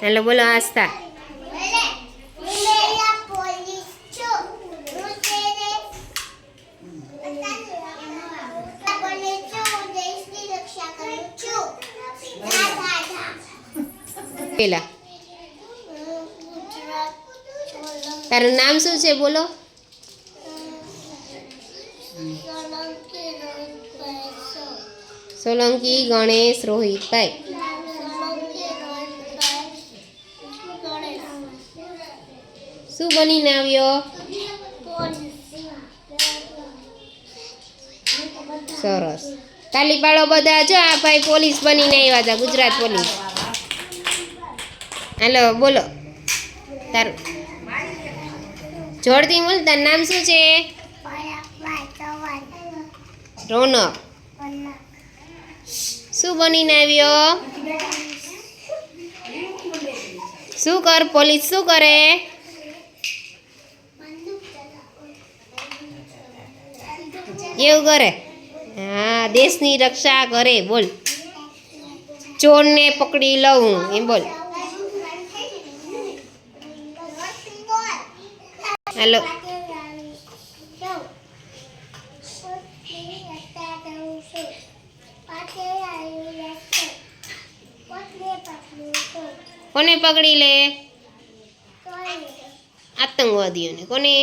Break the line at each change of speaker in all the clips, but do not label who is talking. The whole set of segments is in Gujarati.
હાલો બોલો આસ્થા. પેલા. તારું નામ શું છે બોલો? સોલંકી ગણેશ રોહિતભાઈ શું બનીને આવ્યો? સરસ. તાલી પાડો બધા જો આ ભાઈ પોલીસ બનીને આવ્યા હતા, ગુજરાત પોલીસ. હાલો, બોલો. તારું. જોડતી મૂલ તાર નામ શું છે? રોનક. શું બનીને આવ્યો? શું કર પોલીસ શું કરે? એવું કરે? હા, દેશની રક્ષા કરે, બોલ. ચોરને પકડી લઉં, એમ બોલ. હાલો કોને પકડી લે? આતંકવાદીઓને. કોને?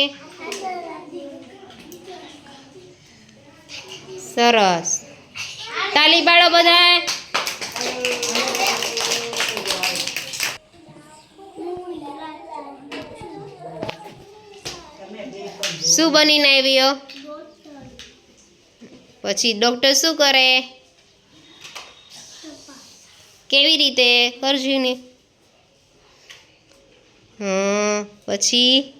સરસ. તાલી પાડો બધા શું બનીને આવ્યો? પછી ડૉક્ટર શું કરે? કેવી રીતે? કરજો ને હં પછી?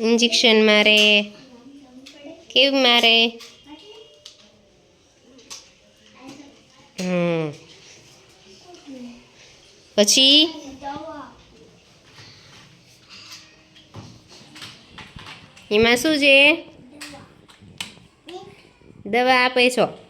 ઇન્જેક્શન મારે. કેવું મારે? હમ. પછી? એમાં શું છે? દવા આપે છો.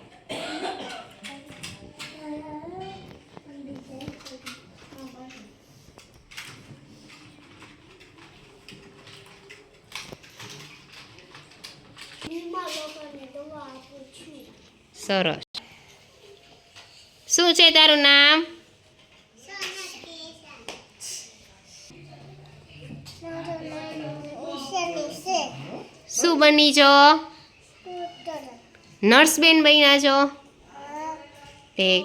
સરસ. શું છે તારું નામ? શું બની છો? નર્સ બેન બન્યા છો?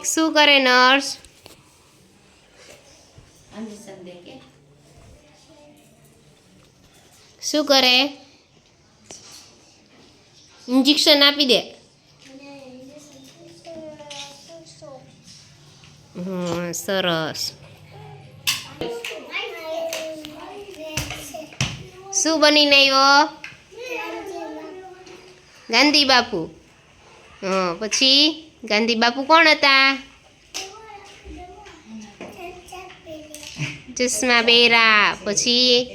શું કરે નર્સ? શું કરે? ઇન્જેક્શન આપી દે. સરસ શું બનીને આવ્યો? ગાંધી બાપુ. પછી ગાંધી બાપુ કોણ હતા? ચશ્મા બેરા પછી?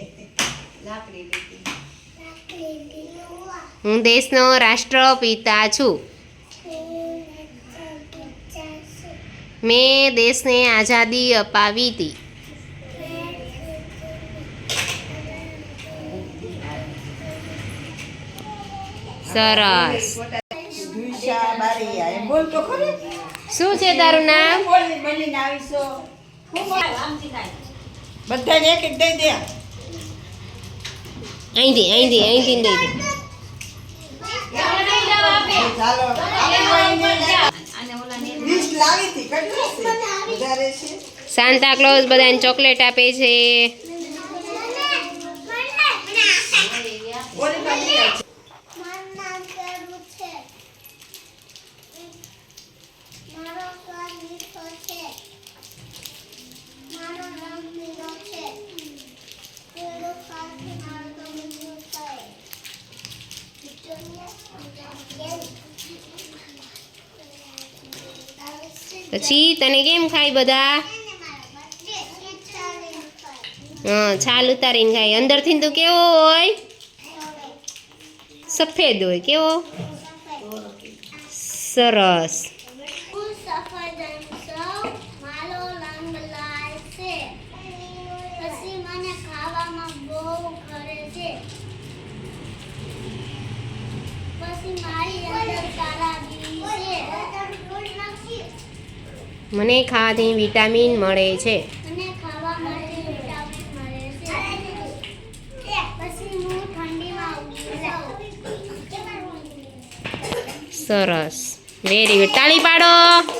હું દેશનો રાષ્ટ્રપિતા છું. મેં દેશને આઝાદી અપાવી હતી. સરસ.
દુઈશા બારૈયા એમ બોલ તો ખરી
શું છે તારું નામ?
બોલી બનીને આવીશો બધાને એક એક દઈ દે.
અહીંથી અહીંથી અહીંથી દઈ દે.
ચાલો વીસ લાવી હતી કેટલી છે વધારે છે?
સાન્તા ક્લોઝ બધાને ચોકલેટ આપે છે. પછી તને કેમ ખાય બધા? હા, છાલ ઉતારીને ખાય. અંદરથી તો કેવો હોય? સફેદ હોય. કેવો?
સરસ.
પછી મારી
મને ખાવાથી વિટામિન મળે છે. સરસ. વેરી ગુડ તાળી પાડો.